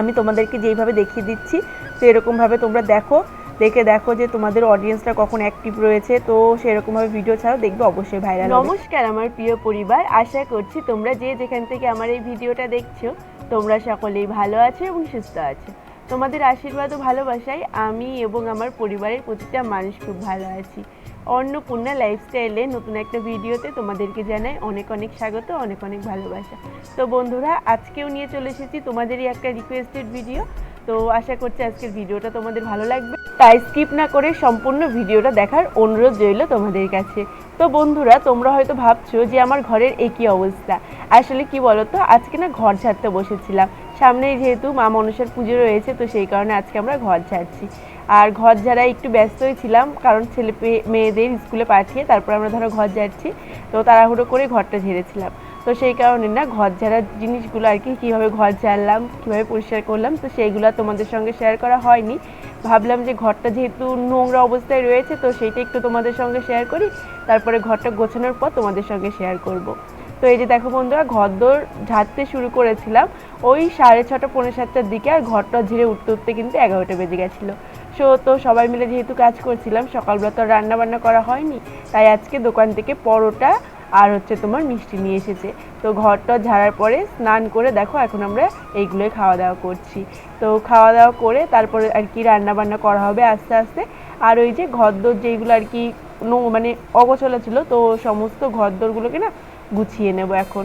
আমি তোমাদেরকে যেইভাবে দেখিয়ে দিচ্ছি তো এরকমভাবে তোমরা দেখো। দেখে দেখো যে তোমাদের অডিয়েন্সটা কখন অ্যাক্টিভ রয়েছে। তো সেরকমভাবে ভিডিও ছাড়াও দেখবে অবশ্যই ভাইরাল নমস্কার আমার প্রিয় পরিবার। আশা করছি তোমরা যে যেখান থেকে আমার এই ভিডিওটা দেখছ, তোমরা সকলেই ভালো আছো এবং সুস্থ আছো। তোমাদের আশীর্বাদ ও ভালোবাসায় আমি এবং আমার পরিবারের প্রতিটা মানুষ খুব ভালো আছি। অন্নপূর্ণা লাইফস্টাইলে নতুন একটা ভিডিওতে তোমাদেরকে জানাই অনেক অনেক স্বাগত, অনেক অনেক ভালোবাসা। তো বন্ধুরা, আজকেও নিয়ে চলে এসেছি তোমাদেরই একটা রিকোয়েস্টেড ভিডিও তো আশা করছি আজকের ভিডিওটা তোমাদের ভালো লাগবে। তাই স্কিপ না করে সম্পূর্ণ ভিডিওটা দেখার অনুরোধ রইল তোমাদের কাছে। তো বন্ধুরা, তোমরা হয়তো ভাবছ যে আমার ঘরের একই অবস্থা? আসলে কি বলতো, আজকে না ঘর ছাড়তে বসেছিলাম। সামনেই যেহেতু মা মনসার পুজো রয়েছে, তো সেই কারণে আজকে আমরা ঘর ছাড়ছি আর ঘর ঝাড়া একটু ব্যস্তই ছিলাম, কারণ ছেলে মেয়েদের স্কুলে পাঠিয়ে তারপর আমরা ধরো ঘর ঝাড়ছি তো তাড়াহুড়ো করে ঘরটা ঝেড়েছিলাম। তো সেই কারণে না, ঘর ঝাড়ার জিনিসগুলো আর কি, কীভাবে ঘর ঝাড়লাম, কীভাবে পরিষ্কার করলাম, তো সেইগুলো তোমাদের সঙ্গে শেয়ার করা হয়নি। ভাবলাম যে ঘরটা যেহেতু নোংরা অবস্থায় রয়েছে, তো সেইটা একটু তোমাদের সঙ্গে শেয়ার করি, তারপরে ঘরটা গোছানোর পর তোমাদের সঙ্গে শেয়ার করব। তো এই যে দেখো বন্ধুরা ঘর ঘরদোর ঝাড়তে শুরু করেছিলাম, ওই সাড়ে ছটা, পৌনে সাতটার দিকে, আর ঘরটা ঝিরে উঠতে উঠতে কিন্তু এগারোটা বেজে গেছিল। সো তো সবাই মিলে যেহেতু কাজ করছিলাম, সকালবেলা তো রান্না বান্না করা হয়নি, তাই আজকে দোকান থেকে পরোটা আর হচ্ছে তোমার মিষ্টি নিয়ে এসেছে। তো ঘরটা ঝাড়ার পরে স্নান করে দেখো, এখন আমরা এইগুলোই খাওয়া দাওয়া করছি। তো খাওয়া দাওয়া করে তারপরে আর কি রান্না বান্না করা হবে আস্তে আস্তে। আর ওই যে ঘরদোর যেইগুলো আর কি মানে অগোছলা ছিল, তো সমস্ত ঘরদোরগুলোকে না গুছিয়ে নেব এখন।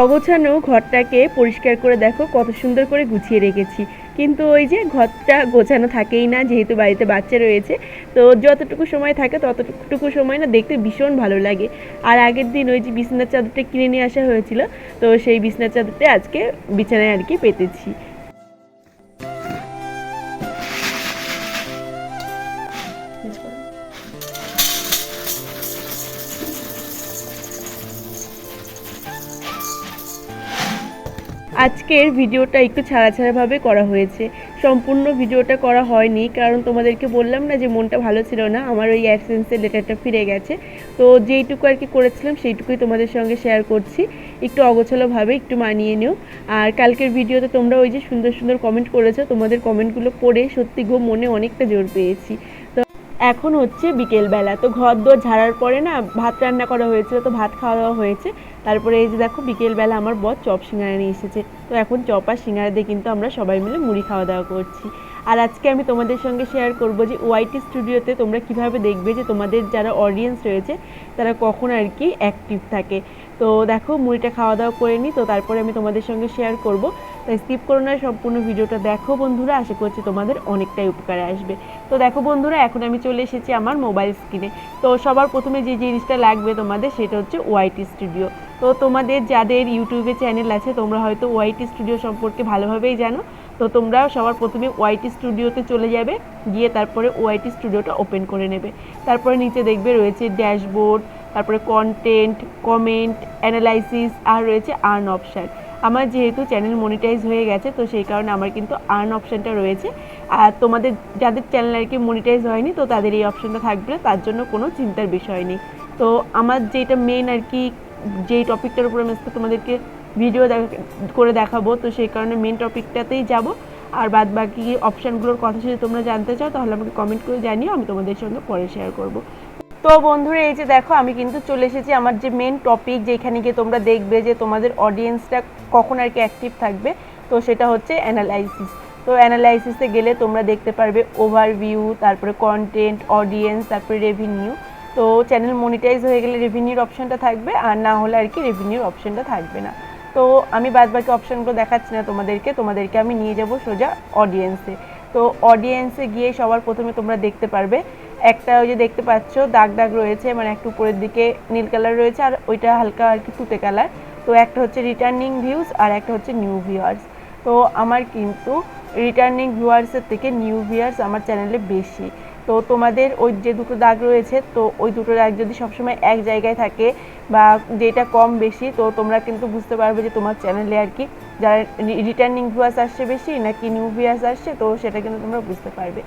অগোছানো ঘরটাকে পরিষ্কার করে দেখো, কত সুন্দর করে গুছিয়ে রেখেছি। কিন্তু ওই যে ঘরটা গোছানো থাকেই না, যেহেতু বাড়িতে বাচ্চা রয়েছে, তো যতটুকু সময় থাকে ততটুকু সময় না দেখতে ভীষণ ভালো লাগে। আর আগের দিন ওই যে বিছানার চাদরটা কিনে নিয়ে আসা হয়েছিল, তো সেই বিছানার চাদরটা আজকে বিছানায় আর কি পেতেছি। আজকের ভিডিওটা একটু ছাড়া ছাড়াভাবে করা হয়েছে। সম্পূর্ণ ভিডিওটা করা হয়নি, কারণ তোমাদেরকে বললাম না যে মনটা ভালো ছিল না, আমার ওই অ্যাবসেন্সের লেটারটা ফিরে গেছে। তো যেইটুকু আর কি করেছিলাম, সেইটুকুই তোমাদের সঙ্গে শেয়ার করছি। একটু অগোছালোভাবে একটু মানিয়ে নিও। আর কালকের ভিডিওতে তোমরা ওই যে সুন্দর সুন্দর কমেন্ট করেছ, তোমাদের কমেন্টগুলো পড়ে সত্যি গো মনে অনেকটা জোর পেয়েছি। এখন হচ্ছে বিকেলবেলা। তো ঘর দোর ঝাড়ার পরে না ভাত রান্না করা হয়েছিল, তো ভাত খাওয়া দাওয়া হয়েছে। তারপরে এই যে দেখো বিকেলবেলা আমার বর চপ সিঙ্গারা নিয়ে এসেছে। তো এখন চপ আর সিঙ্গারা দিয়ে কিন্তু আমরা সবাই মিলে মুড়ি খাওয়া দাওয়া করছি। আর আজকে আমি তোমাদের সঙ্গে শেয়ার করব যে ওয়াইটি স্টুডিওতে তোমরা কীভাবে দেখবে যে তোমাদের যারা অডিয়েন্স রয়েছে, তারা কখন আর কি অ্যাক্টিভ থাকে। তো দেখো, মুড়িটা খাওয়া দাওয়া করে নিই তো তারপরে আমি তোমাদের সঙ্গে শেয়ার করব। তাই স্কিপ করো না, সম্পূর্ণ ভিডিওটা দেখো বন্ধুরা, আশা করছি তোমাদের অনেকটাই উপকারে আসবে। তো দেখো বন্ধুরা, এখন আমি চলে এসেছি আমার মোবাইল স্ক্রিনে তো সবার প্রথমে যে জিনিসটা লাগবে তোমাদের, সেটা হচ্ছে ওয়াইটি স্টুডিও তো তোমাদের যাদের ইউটিউবে চ্যানেল আছে, তোমরা হয়তো ওয়াইটি স্টুডিও সম্পর্কে ভালোভাবেই জানো। তো তোমরা সবার প্রথমে ওয়াইটি স্টুডিওতে চলে যাবে, গিয়ে তারপরে ওয়াইটি স্টুডিওটা ওপেন করে নেবে। তারপরে নিচে দেখবে রয়েছে ড্যাশবোর্ড তারপরে কন্টেন্ট কমেন্ট অ্যানালাইসিস আর রয়েছে আর্ন অপশান আমার যেহেতু চ্যানেল মনিটাইজ হয়ে গেছে, তো সেই কারণে আমার কিন্তু আর্ন অপশানটা রয়েছে। আর তোমাদের, যাদের চ্যানেল আর কি মনিটাইজ হয়নি, তো তাদের এই অপশানটা থাকবে, তার জন্য কোনো চিন্তার বিষয় নেই। তো আমার যেটা মেন আর কি, যেই টপিকটার উপরে আমি আজকে তোমাদেরকে ভিডিও করে দেখাবো, তো সেই কারণে মেন টপিকটাতেই যাব। আর বাদ বাকি অপশানগুলোর কথা যদি তোমরা জানতে চাও, তাহলে আমাকে কমেন্ট করে জানিও, আমি তোমাদের সঙ্গে পরে শেয়ার করব। তো বন্ধুরা, এই যে দেখো, আমি কিন্তু চলে এসেছি আমার যে মেন টপিক যেখানে গিয়ে তোমরা দেখবে যে তোমাদের অডিয়েন্সটা কখন আর কি অ্যাক্টিভ থাকবে। তো সেটা হচ্ছে অ্যানালাইসিস তো অ্যানালাইসিসে গেলে তোমরা দেখতে পারবে ওভারভিউ তারপরে কন্টেন্ট অডিয়েন্স তারপরে রেভিনিউ তো চ্যানেল মনিটাইজ হয়ে গেলে রেভিনিউর অপশানটা থাকবে, আর না হলে আর কি রেভিনিউর অপশানটা থাকবে না। তো আমি বাদ বাকি অপশানগুলো দেখাচ্ছি না তোমাদেরকে তোমাদেরকে আমি নিয়ে যাব সোজা অডিয়েন্সে তো অডিয়েন্সে গিয়ে সবার প্রথমে তোমরা দেখতে পারবে একটা ওই যে দেখতে পাচ্ছ, দাগ দাগ রয়েছে মানে একটু উপরের দিকে নীল কালার রয়েছে আর ওইটা হালকা আর কি তুতে কালার। তো একটা হচ্ছে রিটার্নিং ভিউজ আর একটা হচ্ছে নিউ ভিউয়ার্স তো আমার কিন্তু রিটার্নিং ভিউয়ার্সের থেকে নিউ ভিউয়ার্স আমার চ্যানেলে বেশি। তো তোমাদের ওই যে দুটো দাগ রয়েছে, তো ওই দুটো দাগ যদি সবসময় এক জায়গায় থাকে বা যেটা কম বেশি, তো তোমরা কিন্তু বুঝতে পারবে যে তোমার চ্যানেলে আর কি যারা রিটার্নিং ভিউয়ার্স আসছে বেশি নাকি নিউ ভিউয়ার্স আসছে, তো সেটা কিন্তু তোমরা বুঝতে পারবে।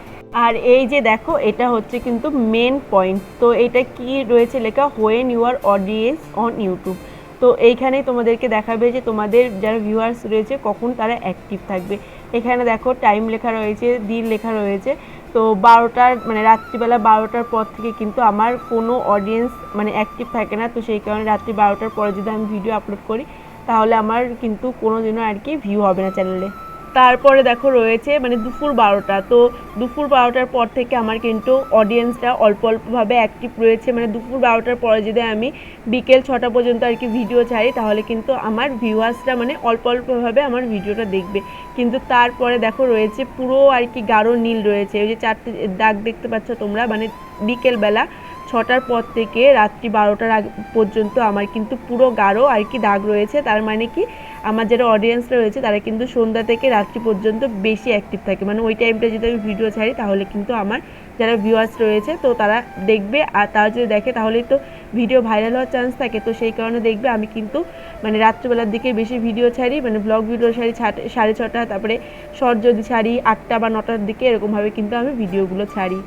আর এই যে দেখো, এটা হচ্ছে কিন্তু মেন পয়েন্ট তো এটা কি রয়েছে লেখা when your audience on YouTube তো এইখানেই তোমাদেরকে দেখাবে যে তোমাদের যারা ভিউয়ার্স রয়েছে, কখন তারা অ্যাক্টিভ থাকবে। এখানে দেখো টাইম লেখা রয়েছে, দিন লেখা রয়েছে। তো বারোটার মানে রাত্রিবেলা বারোটার পর থেকে কিন্তু আমার কোনো অডিয়েন্স মানে অ্যাক্টিভ থাকে না। তো সেই কারণে রাত্রি বারোটার পরে যদি আমি ভিডিও আপলোড করি, তাহলে আমার কিন্তু কোনো দিনও আর কি ভিউ হবে না চ্যানেলে তারপরে দেখো রয়েছে মানে দুপুর বারোটা। তো দুপুর বারোটার পর থেকে আমার কিন্তু অডিয়েন্সটা অল্প অল্পভাবে অ্যাক্টিভ রয়েছে। মানে দুপুর বারোটার পরে যদি আমি বিকেল ছটা পর্যন্ত আর কি ভিডিও ছাড়ি, তাহলে কিন্তু আমার ভিউয়ার্সটা মানে অল্প অল্পভাবে আমার ভিডিওটা দেখবে। কিন্তু তারপরে দেখো রয়েছে পুরো আর কি গাঢ় নীল রয়েছে। ওই যে চারটে দাগ দেখতে পাচ্ছ তোমরা মানে বিকেলবেলা ছটার পর থেকে রাত্রি বারোটার আগ পর্যন্ত আমার কিন্তু পুরো গাঢ় আর কি দাগ রয়েছে। তার মানে কি আমার যারা অডিয়েন্সরা রয়েছে, তারা কিন্তু সন্ধ্যা থেকে রাত্রি পর্যন্ত বেশি অ্যাক্টিভ থাকে। মানে ওই টাইমটা যদি আমি ভিডিও ছাড়ি, তাহলে কিন্তু আমার যারা ভিউয়ার্স রয়েছে, তো তারা দেখবে আর তারা যদি দেখে, তাহলেই তো ভিডিও ভাইরাল হওয়ার চান্স থাকে। তো সেই কারণে দেখবে আমি কিন্তু মানে রাত্রিবেলার দিকে বেশি ভিডিও ছাড়ি মানে ব্লগ ভিডিও ছাড়ি সাড়ে ছটা, তারপরে শর্ট যদি ছাড়ি, আটটা বা নটার দিকে এরকমভাবে কিন্তু আমি ভিডিওগুলো ছাড়ি।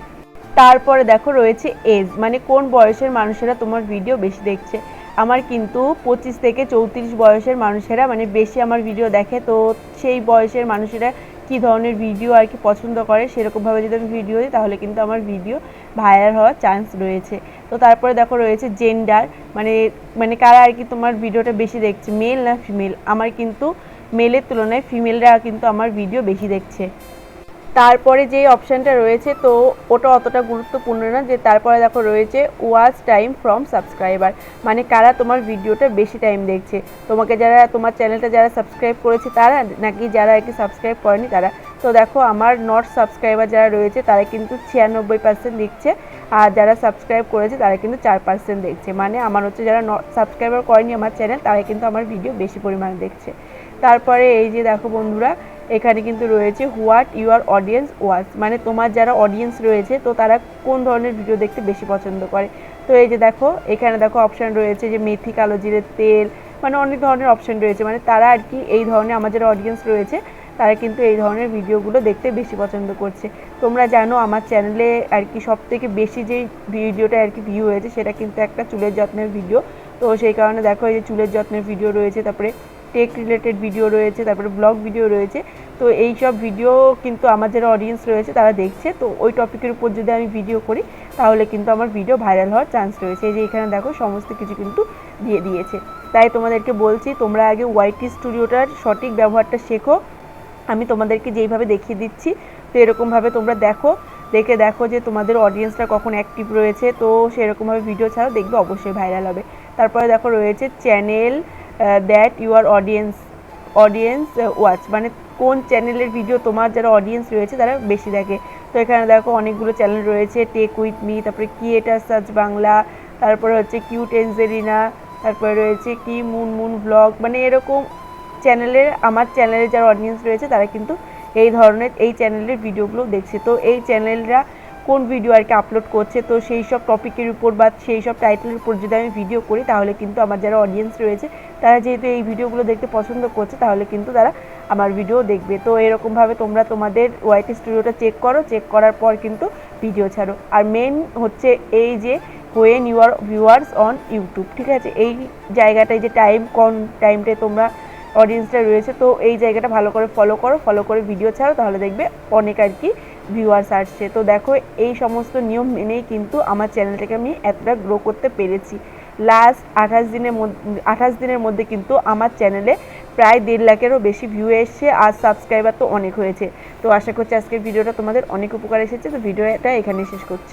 তারপরে দেখো রয়েছে এজ মানে কোন বয়সের মানুষেরা তোমার ভিডিও বেশি দেখছে। আমার কিন্তু পঁচিশ থেকে চৌত্রিশ বয়সের মানুষেরা মানে বেশি আমার ভিডিও দেখে, তো সেই বয়সের মানুষেরা কী ধরনের ভিডিও আর কি পছন্দ করে সেরকমভাবে যদি আমি ভিডিও দিই, তাহলে কিন্তু আমার ভিডিও ভাইরাল হওয়ার চান্স রয়েছে। তো তারপরে দেখো রয়েছে জেন্ডার মানে মানে কারা আর কি তোমার ভিডিওটা বেশি দেখছে মেল না ফিমেল আমার কিন্তু মেলের তুলনায় ফিমেলরা কিন্তু আমার ভিডিও বেশি দেখছে। তারপরে যে অপশানটা রয়েছে, তো ওটা অতটা গুরুত্বপূর্ণ না, যে তারপরে দেখো রয়েছে ওয়াচ টাইম ফ্রম সাবস্ক্রাইবার মানে কারা তোমার ভিডিওটা বেশি টাইম দেখছে? তোমাকে যারা, তোমার চ্যানেলটা যারা সাবস্ক্রাইব করেছে তারা, নাকি যারা আর কি সাবস্ক্রাইব করেনি তারা? তো দেখো, আমার নট সাবস্ক্রাইবার যারা রয়েছে, তারা কিন্তু ছিয়ানব্বই পার্সেন্ট দেখছে, আর যারা সাবস্ক্রাইব করেছে, তারা কিন্তু চার পার্সেন্ট দেখছে। মানে আমার হচ্ছে যারা নট সাবস্ক্রাইবার করেনি আমার চ্যানেল তারা কিন্তু আমার ভিডিও বেশি পরিমাণে দেখছে। তারপরে এই যে দেখো বন্ধুরা এখানে কিন্তু রয়েছে হোয়াট ইউর অডিয়েন্স ওয়াচ মানে তোমার যারা অডিয়েন্স রয়েছে, তো তারা কোন ধরনের ভিডিও দেখতে বেশি পছন্দ করে? তো এই যে দেখো, এখানে দেখো অপশান রয়েছে যে মেথি, কালো জিরের তেল মানে অনেক ধরনের অপশান রয়েছে। মানে তারা আর কি এই ধরনের আমার যারা অডিয়েন্স রয়েছে, তারা কিন্তু এই ধরনের ভিডিওগুলো দেখতে বেশি পছন্দ করছে। তোমরা জানো আমার চ্যানেলে আর কি সব থেকে বেশি যে ভিডিওটা আর কি ভিউ হয়েছে, সেটা কিন্তু একটা চুলের যত্নের ভিডিও। তো সেই কারণে দেখো এই যে চুলের যত্নের ভিডিও রয়েছে, তারপরে টেক রিলেটেড ভিডিও রয়েছে, তারপরে ব্লগ ভিডিও রয়েছে। তো এই সব ভিডিও কিন্তু আমার যারা অডিয়েন্স রয়েছে, তারা দেখছে। তো ওই টপিকের উপর যদি আমি ভিডিও করি, তাহলে কিন্তু আমার ভিডিও ভাইরাল হওয়ার চান্স রয়েছে। এই যে এখানে দেখো, সমস্ত কিছু কিন্তু দিয়ে দিয়েছে। তাই তোমাদেরকে বলছি, তোমরা আগে ওয়াইটি স্টুডিওটার সঠিক ব্যবহারটা শেখো। আমি তোমাদেরকে যেইভাবে দেখিয়ে দিচ্ছি, তো এরকমভাবে তোমরা দেখো। দেখে দেখো যে তোমাদের অডিয়েন্সটা কখন অ্যাক্টিভ রয়েছে। তো সেরকমভাবে ভিডিও ছাড়াও দেখবে, অবশ্যই ভাইরাল হবে। তারপরে দেখো রয়েছে channel that your audience audience watch মানে কোন চ্যানেলের ভিডিও তোমার যারা অডিয়েন্স রয়েছে, তারা বেশি দেখে। তো এখানে দেখো অনেকগুলো চ্যানেল রয়েছে টেক উইথ মি তারপরে ক্রিয়েটার সার্চ বাংলা তারপরে হচ্ছে কিউট এঞ্জেলিনা তারপরে রয়েছে কি মুন মুন ব্লগ মানে এরকম চ্যানেলের আমার চ্যানেলের যারা অডিয়েন্স রয়েছে, তারা কিন্তু এই ধরনের, এই চ্যানেলের ভিডিওগুলো দেখছে। তো এই চ্যানেলরা কোন ভিডিও আর কি আপলোড করছে, তো সেই সব টপিকের উপর বা সেই সব টাইটেলের উপর যদি আমি ভিডিও করি, তাহলে কিন্তু আমার যারা অডিয়েন্স রয়েছে, তারা যেহেতু এই ভিডিওগুলো দেখতে পছন্দ করছে, তাহলে কিন্তু তারা আমার ভিডিও দেখবে। তো এরকমভাবে তোমরা তোমাদের ওয়াইটি স্টুডিওটা চেক করো চেক করার পর কিন্তু ভিডিও ছাড়ো। আর মেন হচ্ছে এই যে when your viewers on YouTube ঠিক আছে? এই জায়গাটায় যে টাইম কোন টাইমটায় তোমরা অডিয়েন্সটা রয়েছে, তো এই জায়গাটা ভালো করে ফলো করো ফলো করে ভিডিও ছাড়ো, তাহলে দেখবে অনেক আর কি ভিউয়ার্স আসছে। তো দেখো, এই সমস্ত নিয়ম মেনেই কিন্তু আমার চ্যানেলটাকে আমি এতটা গ্রো করতে পেরেছি। লাস্ট আঠাশ দিনের মধ্যে, আঠাশ দিনের মধ্যে কিন্তু আমার চ্যানেলে প্রায় দেড় লাখেরও বেশি ভিউ এসছে আর সাবস্ক্রাইবার তো অনেক হয়েছে। তো আশা করছি আজকের ভিডিওটা তোমাদের অনেক উপকার এসেছে। তো ভিডিওটা এখানে শেষ করছি।